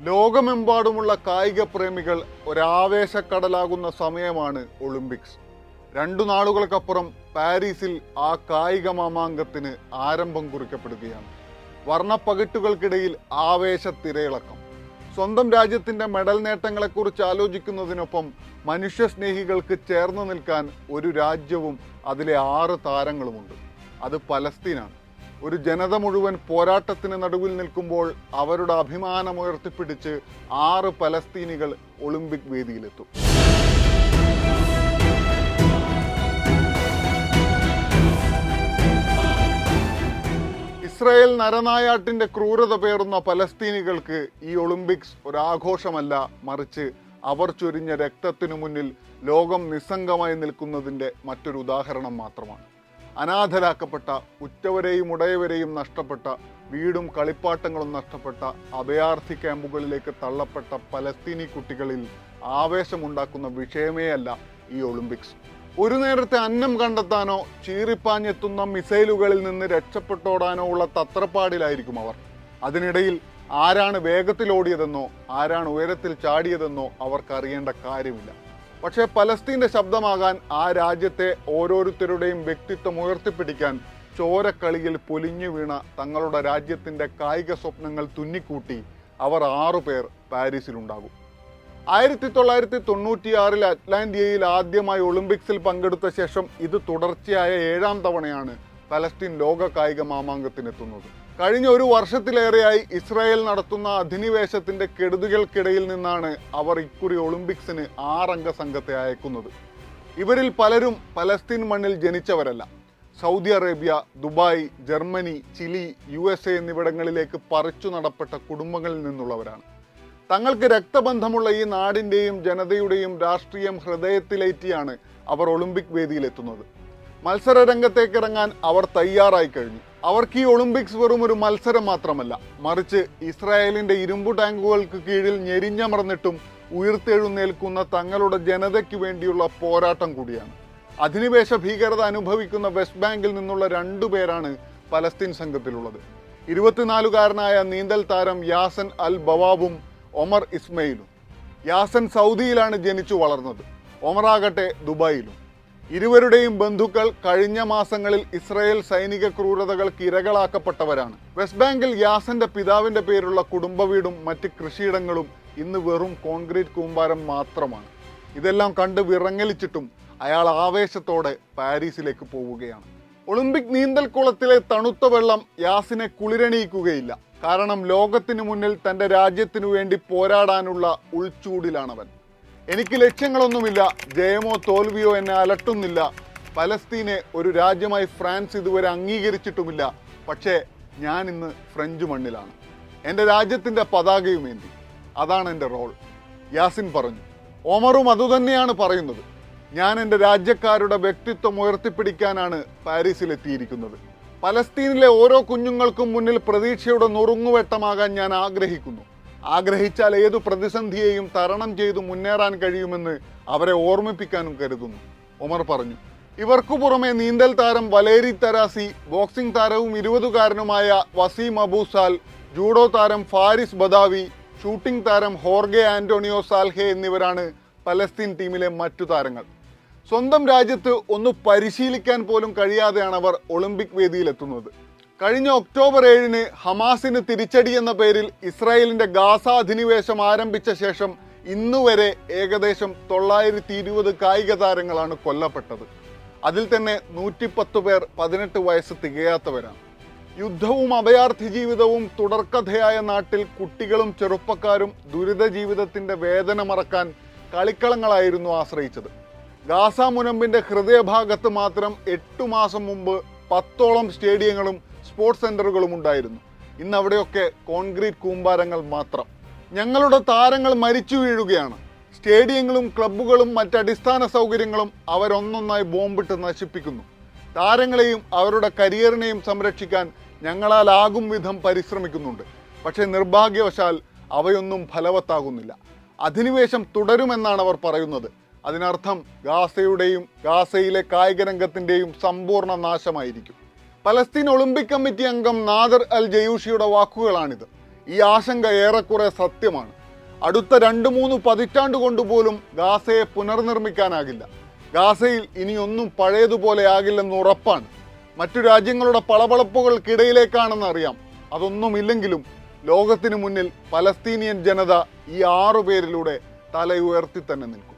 ലോകമെമ്പാടുമുള്ള കായിക പ്രേമികൾ ഒരാവേശക്കടലാകുന്ന സമയമാണ് ഒളിമ്പിക്സ്. രണ്ടു നാളുകൾക്കപ്പുറം പാരീസിൽ ആ കായിക മാമാങ്കത്തിന് ആരംഭം കുറിക്കപ്പെടുകയാണ്. വർണപ്പകിട്ടുകൾക്കിടയിൽ ആവേശത്തിരയിളക്കം. സ്വന്തം രാജ്യത്തിന്റെ മെഡൽ നേട്ടങ്ങളെക്കുറിച്ച് ആലോചിക്കുന്നതിനൊപ്പം മനുഷ്യസ്നേഹികൾക്ക് ചേർന്ന് നിൽക്കാൻ ഒരു രാജ്യവും അതിലെ ആറ് താരങ്ങളുമുണ്ട്. അത് പലസ്തീനാണ്. ഒരു ജനത മുഴുവൻ പോരാട്ടത്തിന് നടുവിൽ നിൽക്കുമ്പോൾ അവരുടെ അഭിമാനം ഉയർത്തിപ്പിടിച്ച് ആറ് പലസ്തീനികൾ ഒളിമ്പിക് വേദിയിലെത്തും. ഇസ്രായേൽ നരനായാട്ടിന്റെ ക്രൂരത പേറുന്ന പലസ്തീനികൾക്ക് ഈ ഒളിമ്പിക്സ് ഒരാഘോഷമല്ല മറിച്ച് അവർ ചൊരിഞ്ഞ രക്തത്തിനു മുന്നിൽ ലോകം നിസ്സംഗമായി നിൽക്കുന്നതിന്റെ മറ്റൊരു ഉദാഹരണം മാത്രമാണ്. അനാഥരാക്കപ്പെട്ട ഉറ്റവരെയും ഉടയവരെയും നഷ്ടപ്പെട്ട വീടും കളിപ്പാട്ടങ്ങളും നഷ്ടപ്പെട്ട അഭയാർത്ഥി ക്യാമ്പുകളിലേക്ക് തള്ളപ്പെട്ട പലസ്തീനി കുട്ടികളിൽ ആവേശമുണ്ടാക്കുന്ന വിഷയമേ അല്ല ഈ ഒളിമ്പിക്സ്. ഒരു നേരത്തെ അന്നം കണ്ടെത്താനോ ചീറിപ്പാഞ്ഞെത്തുന്ന മിസൈലുകളിൽ നിന്ന് രക്ഷപ്പെട്ടോടാനോ ഉള്ള തത്രപ്പാടിലായിരിക്കും അവർ. അതിനിടയിൽ ആരാണ് വേഗത്തിലോടിയതെന്നോ ആരാണ് ഉയരത്തിൽ ചാടിയതെന്നോ അവർക്കറിയേണ്ട കാര്യമില്ല. പക്ഷേ പലസ്തീന്റെ ശബ്ദമാകാൻ ആ രാജ്യത്തെ ഓരോരുത്തരുടെയും വ്യക്തിത്വം ഉയർത്തിപ്പിടിക്കാൻ ചോരക്കളിയിൽ പൊലിഞ്ഞു വീണ തങ്ങളുടെ രാജ്യത്തിന്റെ കായിക സ്വപ്നങ്ങൾ തുന്നിക്കൂട്ടി അവർ ആറുപേർ പാരീസിലുണ്ടാകും. ആയിരത്തി തൊള്ളായിരത്തി തൊണ്ണൂറ്റിയാറിൽ അറ്റ്ലാന്റിയയിൽ ആദ്യമായി ഒളിമ്പിക്സിൽ പങ്കെടുത്ത ശേഷം ഇത് തുടർച്ചയായ ഏഴാം തവണയാണ് പലസ്തീൻ ലോക കായിക മാമാങ്കത്തിനെത്തുന്നത്. കഴിഞ്ഞ ഒരു വർഷത്തിലേറെയായി ഇസ്രായേൽ നടത്തുന്ന അധിനിവേശത്തിന്റെ കെടുതികൾക്കിടയിൽ നിന്നാണ് അവർ ഇക്കുറി ഒളിമ്പിക്സിന് ആറംഗ സംഘത്തെ അയക്കുന്നത്. ഇവരിൽ പലരും പലസ്തീൻ മണ്ണിൽ ജനിച്ചവരല്ല. Saudi Arabia Dubai Germany Chile U S A എന്നിവിടങ്ങളിലേക്ക് പറിച്ചു നടപ്പെട്ട കുടുംബങ്ങളിൽ നിന്നുള്ളവരാണ്. തങ്ങൾക്ക് രക്തബന്ധമുള്ള ഈ നാടിന്റെയും ജനതയുടെയും രാഷ്ട്രീയം ഹൃദയത്തിലേറ്റിയാണ് അവർ ഒളിമ്പിക് വേദിയിലെത്തുന്നത്. മത്സര രംഗത്തേക്കിറങ്ങാൻ അവർ തയ്യാറായി കഴിഞ്ഞു. അവർക്ക് ഈ ഒളിമ്പിക്സ് വെറും ഒരു മത്സരം മാത്രമല്ല മറിച്ച് ഇസ്രായേലിന്റെ ഇരുമ്പു ടാങ്കുകൾക്ക് കീഴിൽ ഞെരിഞ്ഞമർന്നിട്ടും ഉയർത്തെഴുന്നേൽക്കുന്ന തങ്ങളുടെ ജനതയ്ക്ക് വേണ്ടിയുള്ള പോരാട്ടം കൂടിയാണ്. അധിനിവേശ ഭീകരത അനുഭവിക്കുന്ന വെസ്റ്റ് ബാങ്കിൽ നിന്നുള്ള രണ്ടു പേരാണ് പലസ്തീൻ സംഘത്തിലുള്ളത്. ഇരുപത്തിനാലുകാരനായ നീന്തൽ താരം യാസൻ അൽ ബവാബും ഒമർ ഇസ്മയിലും. യാസൻ സൗദിയിലാണ് ജനിച്ചു വളർന്നത്. ഒമറാകട്ടെ ദുബായിലും. ഇരുവരുടെയും ബന്ധുക്കൾ കഴിഞ്ഞ മാസങ്ങളിൽ ഇസ്രായേൽ സൈനിക ക്രൂരതകൾക്ക് ഇരകളാക്കപ്പെട്ടവരാണ്. വെസ്റ്റ് ബാങ്കിൽ യാസന്റെ പിതാവിന്റെ പേരുള്ള കുടുംബ വീടും മറ്റ് കൃഷിയിടങ്ങളും ഇന്ന് വെറും കോൺക്രീറ്റ് കൂമ്പാരം മാത്രമാണ്. ഇതെല്ലാം കണ്ട് വിറങ്ങലിച്ചിട്ടും അയാൾ ആവേശത്തോടെ പാരീസിലേക്ക് പോവുകയാണ്. ഒളിമ്പിക് നീന്തൽക്കുളത്തിലെ തണുത്ത വെള്ളം യാസിനെ കുളിരണിയിക്കുകയില്ല. കാരണം ലോകത്തിനു മുന്നിൽ തന്റെ രാജ്യത്തിനു വേണ്ടി പോരാടാനുള്ള ഉൾച്ചൂടിലാണവൻ. എനിക്ക് ലക്ഷ്യങ്ങളൊന്നുമില്ല. ജയമോ തോൽവിയോ എന്നെ അലട്ടുന്നില്ല. പലസ്തീനെ ഒരു രാജ്യമായി ഫ്രാൻസ് ഇതുവരെ അംഗീകരിച്ചിട്ടുമില്ല. പക്ഷേ ഞാൻ ഇന്ന് ഫ്രഞ്ച് മണ്ണിലാണ്. എന്റെ രാജ്യത്തിന്റെ പതാകയും പതാകയുമേന്തി അതാണ് എന്റെ റോൾ. യാസിൻ പറഞ്ഞു. ഒമറും അതുതന്നെയാണ് പറയുന്നത്. ഞാൻ എന്റെ രാജ്യക്കാരുടെ വ്യക്തിത്വം ഉയർത്തിപ്പിടിക്കാനാണ് പാരീസിലെത്തിയിരിക്കുന്നത്. പലസ്തീനിലെ ഓരോ കുഞ്ഞുങ്ങൾക്കും മുന്നിൽ പ്രതീക്ഷയുടെ നുറുങ്ങുവെട്ടമാകാൻ ഞാൻ ആഗ്രഹിക്കുന്നു. ആഗ്രഹിച്ചാൽ ഏതു പ്രതിസന്ധിയെയും തരണം ചെയ്തു മുന്നേറാൻ കഴിയുമെന്ന് അവരെ ഓർമ്മിപ്പിക്കാനും കരുതുന്നു. ഒമർ പറഞ്ഞു ഇവർക്കു പുറമെ നീന്തൽ താരം വലേരി തരാസി ബോക്സിംഗ് താരവും ഇരുപതുകാരനുമായ വസീം അബൂസാൽ ജൂഡോ താരം ഫാരിസ് ബദാവി ഷൂട്ടിംഗ് താരം ഹോർഗെ ആന്റോണിയോ സാൽഹെ എന്നിവരാണ് പലസ്തീൻ ടീമിലെ മറ്റു താരങ്ങൾ. സ്വന്തം രാജ്യത്ത് ഒന്ന് പരിശീലിക്കാൻ പോലും കഴിയാതെയാണ് അവർ ഒളിമ്പിക് വേദിയിലെത്തുന്നത്. കഴിഞ്ഞ ഒക്ടോബർ ഏഴിന് ഹമാസിന് തിരിച്ചടി എന്ന പേരിൽ ഇസ്രായേലിന്റെ ഗാസ അധിനിവേശം ആരംഭിച്ച ശേഷം ഇന്നുവരെ ഏകദേശം തൊള്ളായിരത്തി ഇരുപത് കായിക താരങ്ങളാണ് കൊല്ലപ്പെട്ടത്. അതിൽ തന്നെ നൂറ്റിപ്പത്ത് പേർ പതിനെട്ട് വയസ്സ് തികയാത്തവരാണ്. യുദ്ധവും അഭയാർത്ഥി ജീവിതവും തുടർക്കഥയായ നാട്ടിൽ കുട്ടികളും ചെറുപ്പക്കാരും ദുരിത ജീവിതത്തിന്റെ വേദന മറക്കാൻ കളിക്കളങ്ങളായിരുന്നു ആശ്രയിച്ചത്. ഗാസ മുനമ്പിന്റെ ഹൃദയഭാഗത്ത് മാത്രം എട്ടു മാസം മുമ്പ് പത്തോളം സ്റ്റേഡിയങ്ങളും സ്പോർട്സ് സെന്ററുകളും ഉണ്ടായിരുന്നു. ഇന്ന് അവിടെയൊക്കെ കോൺക്രീറ്റ് കൂമ്പാരങ്ങൾ മാത്രം. ഞങ്ങളുടെ താരങ്ങൾ മരിച്ചു വീഴുകയാണ്. സ്റ്റേഡിയങ്ങളും ക്ലബ്ബുകളും മറ്റ് അടിസ്ഥാന സൗകര്യങ്ങളും അവരൊന്നൊന്നായി ബോംബിട്ട് നശിപ്പിക്കുന്നു. താരങ്ങളെയും അവരുടെ കരിയറിനെയും സംരക്ഷിക്കാൻ ഞങ്ങളാലാകും വിധം പരിശ്രമിക്കുന്നുണ്ട്. പക്ഷേ നിർഭാഗ്യവശാൽ അവയൊന്നും ഫലവത്താകുന്നില്ല. അധിനിവേശം തുടരുമെന്നാണ് അവർ പറയുന്നത്. അതിനർത്ഥം ഗാസയുടെയും ഗാസയിലെ കായിക രംഗത്തിന്റെയും സമ്പൂർണ നാശമായിരിക്കും. പലസ്തീൻ ഒളിമ്പിക് കമ്മിറ്റി അംഗം നാദർ അൽ ജയൂഷിയുടെ വാക്കുകളാണിത്. ഈ ആശങ്ക ഏറെക്കുറെ സത്യമാണ്. അടുത്ത രണ്ട് മൂന്ന് പതിറ്റാണ്ട് കൊണ്ടുപോലും ഗാസയെ പുനർനിർമ്മിക്കാനാകില്ല. ഗാസയിൽ ഇനിയൊന്നും പഴയതുപോലെ ആകില്ലെന്ന് ഉറപ്പാണ്. മറ്റു രാജ്യങ്ങളുടെ പളപളപ്പുകൾക്കിടയിലേക്കാണെന്ന് അറിയാം. അതൊന്നുമില്ലെങ്കിലും ലോകത്തിന് മുന്നിൽ പലസ്തീനിയൻ ജനത ഈ ആറു പേരിലൂടെ തലയുയർത്തി തന്നെ നിൽക്കും.